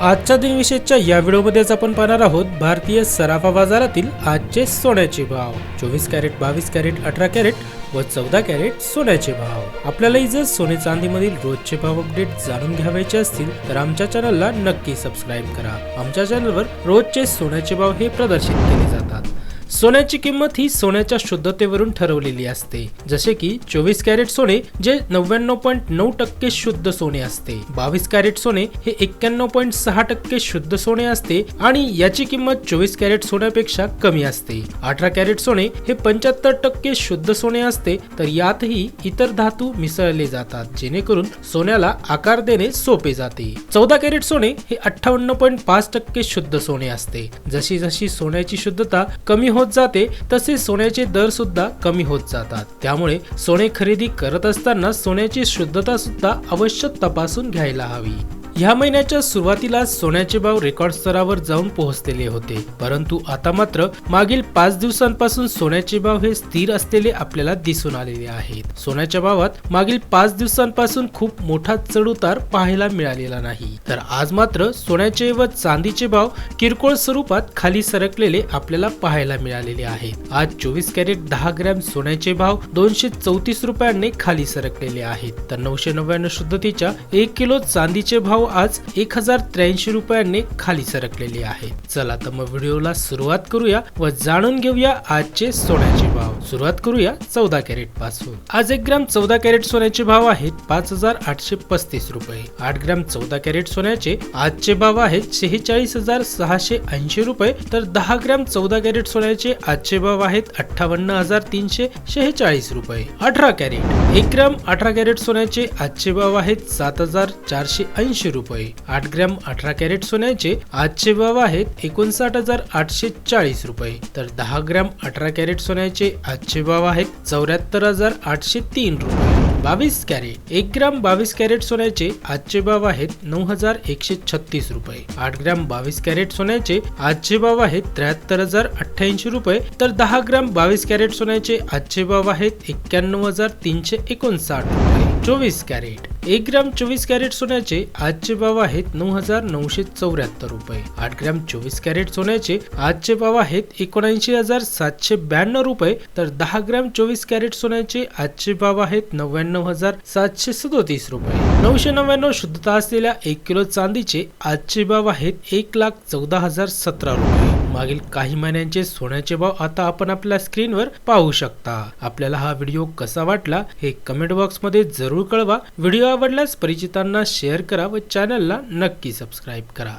आजच्या दिनविशेषच्या या व्हिडिओमध्येच आपण पाहणार आहोत भारतीय सराफा बाजारातील आजचे सोन्याचे भाव. चोवीस कॅरेट बावीस कॅरेट अठरा कॅरेट व चौदा कॅरेट सोन्याचे भाव. आपल्यालाही जर सोने चांदीमधील रोजचे भाव अपडेट जाणून घ्यावायचे असतील तर आमच्या चॅनलला नक्की सबस्क्राईब करा. आमच्या चॅनलवर रोजचे सोन्याचे भाव हे प्रदर्शित केले जातात. सोन्याची किंमत ही सोन्याच्या शुद्धतेवरून ठरवलेली असते. जसे की चोवीस कॅरेट सोने जे नव्याण्णव पॉईंट नऊ टक्के शुद्ध सोने असते. बावीस कॅरेट सोने हे एक्क्याण्णव पॉईंट सहा टक्के शुद्ध सोने असते आणि याची किंमत चोवीस कॅरेट सोन्यापेक्षा कमी असते. अठरा कॅरेट सोने हे पंच्याहत्तर टक्के शुद्ध सोने असते तर यातही इतर धातू मिसळले जातात जेणेकरून सोन्याला आकार देणे सोपे जाते. चौदा कॅरेट सोने हे अठ्ठावन्न पॉईंट पाच टक्के शुद्ध सोने असते. जशी जशी सोन्याची शुद्धता कमी होत जाते तसे सोन्याचे दर सुद्धा कमी होत जातात. त्यामुळे सोने खरेदी करत असताना सोन्याची शुद्धता सुद्धा अवश्य तपासून घ्यायला हवी. ह्या महिन्याच्या सुरुवातीला सोन्याचे भाव रेकॉर्ड स्तरावर जाऊन पोहोचलेले होते. परंतु आता मात्र मागील पाच दिवसांपासून सोन्याचे भाव हे स्थिर असलेले आपल्याला दिसून आलेले आहेत. सोन्याच्या भावात मागील पाच दिवसांपासून खूप मोठा चढउतार पाहायला मिळालेला नाही. तर आज मात्र सोन्याचे व चांदीचे भाव किरकोळ स्वरूपात खाली सरकलेले आपल्याला पाहायला मिळालेले आहेत. आज चोवीस कॅरेट दहा ग्रॅम सोन्याचे भाव दोनशे चौतीस रुपयांनी खाली सरकलेले आहेत. तर नऊशे नव्याण्णव शुद्धतेच्या एक किलो चांदीचे भाव आज एक हजार त्र्याऐंशी रुपयांनी खाली सरकलेली आहे. चला तर मग व्हिडिओला सुरुवात करूया व जाणून घेऊया आजचे सोन्याचे भाव. सुरुवात करूया चौदा कॅरेटपासून. आज एक ग्राम चौदा कॅरेट सोन्याचे भाव आहेत पाच हजार आठशे पस्तीस रुपये. आठ ग्राम चौदा कॅरेट सोन्याचे आजचे भाव आहेत शेहेचाळीस हजार सहाशे ऐंशी रुपये. तर दहा ग्राम चौदा कॅरेट सोन्याचे आजचे भाव आहेत अठ्ठावन्न हजार तीनशे शेहेचाळीस रुपये. अठरा कॅरेट. एक ग्राम अठरा कॅरेट सोन्याचे आजचे भाव आहेत सात हजार चारशे ऐंशी रुपये. आठ ग्रॅम अठरा कॅरेट सोन्याचे आजचे भाव आहेत एकोणसाठ हजार आठशे चाळीस रुपये. तर दहा ग्रॅम अठरा कॅरेट सोन्याचे आजचे भाव आहेत चौऱ्याहत्तर हजार आठशे तीन रुपये. बावीस कॅरेट एक ग्राम बावीस कॅरेट सोन्याचे आजचे भाव आहेत नऊ हजार एकशे छत्तीस रुपये. आठ ग्राम बावीस कॅरेट सोन्याचे आजचे भाव आहेत त्र्याहत्तर हजार अठ्ठ्याऐंशी रुपये. तर दहा ग्राम बावीस कॅरेट सोन्याचे आजचे भाव आहेत एक्क्याण्णव हजार तीनशे एकोणसाठ रुपये. चोवीस कॅरेट एक ग्राम चोवीस कॅरेट सोन्याचे आजचे भाव आहेत नऊ हजार नऊशे चौऱ्याहत्तर रुपये. आठ ग्राम चोवीस कॅरेट सोन्याचे आजचे भाव आहेत एकोणऐंशी हजार सातशे ब्याण्णव रुपये. तर दहा ग्राम चोवीस कॅरेट सोन्याचे आजचे भाव आहेत नव्याण्णव हजार सातशे सदोतीस रुपये. नऊशे नव्याण्णव शुद्धता असलेल्या एक किलो चांदीचे आजचे भाव आहेत एक लाख चौदा हजार सतरा रुपये. मागील काही महिन्यांचे सोन्याचे भाव आता आपण आपल्या स्क्रीनवर पाहू शकता. आपल्याला हा व्हिडिओ कसा वाटला हे कमेंट बॉक्समध्ये जरूर कळवा. व्हिडिओ आवडल्यास परिचितांना शेअर करा व चॅनलला नक्की सबस्क्राईब करा.